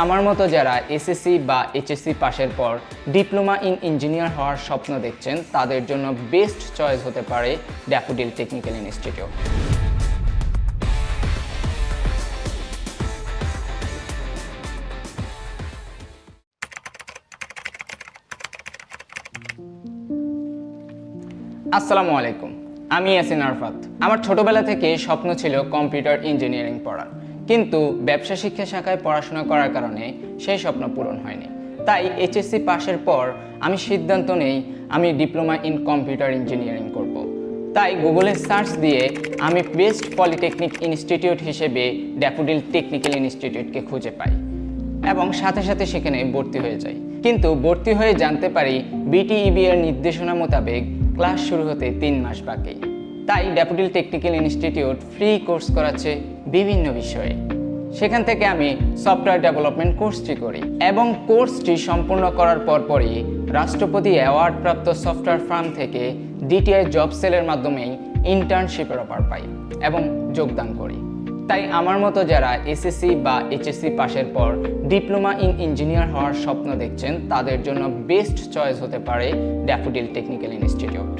আমার মতো যারা এসএসসি বা এইচএসসি পাশের পর ডিপ্লোমা ইন ইঞ্জিনিয়ার হওয়ার স্বপ্ন দেখছেন, তাদের জন্য বেস্ট চয়েস হতে পারে ড্যাফোডিল টেকনিক্যাল ইনস্টিটিউট। আসসালামু আলাইকুম। আমি ইয়াসিন আরফাত। আমার ছোটবেলা থেকে স্বপ্ন ছিল কম্পিউটার ইঞ্জিনিয়ারিং পড়ার। কিন্তু ব্যবসা শিক্ষা শাখায় পড়াশোনা করার কারণে সেই স্বপ্ন পূরণ হয়নি। তাই এইচএসসি পাশের পর আমি সিদ্ধান্ত নেই আমি ডিপ্লোমা ইন কম্পিউটার ইঞ্জিনিয়ারিং করব। তাই গুগলে সার্চ দিয়ে আমি বেস্ট পলিটেকনিক ইনস্টিটিউট হিসেবে ড্যাফোডিল টেকনিক্যাল ইনস্টিটিউটকে খুঁজে পাই এবং সাথে সাথে সেখানে ভর্তি হয়ে যাই। কিন্তু ভর্তি হয়ে জানতে পারি বিটিইবি এর নির্দেশনা মোতাবেক ক্লাস শুরু হতে তিন মাস বাকি। তাই Daffodil technical institute free course করাচ্ছে বিভিন্ন বিষয়ে। সেখান থেকে আমি সফটওয়্যার ডেভেলপমেন্ট কোর্সটি করি এবং কোর্সটি সম্পূর্ণ করার পরপরই রাষ্ট্রপতি অ্যাওয়ার্ড প্রাপ্ত সফটওয়্যার ফার্ম থেকে ডিটিআই জব সেলের মাধ্যমেই ইন্টার্নশিপের অফার পাই এবং যোগদান করি। তাই আমার মতো যারা এসএসসি বা এইচএসসি পাশের পর ডিপ্লোমা ইন ইঞ্জিনিয়ার হওয়ার স্বপ্ন দেখছেন, তাদের জন্য বেস্ট চয়েস হতে পারে ড্যাফোডিল টেকনিক্যাল ইনস্টিটিউট।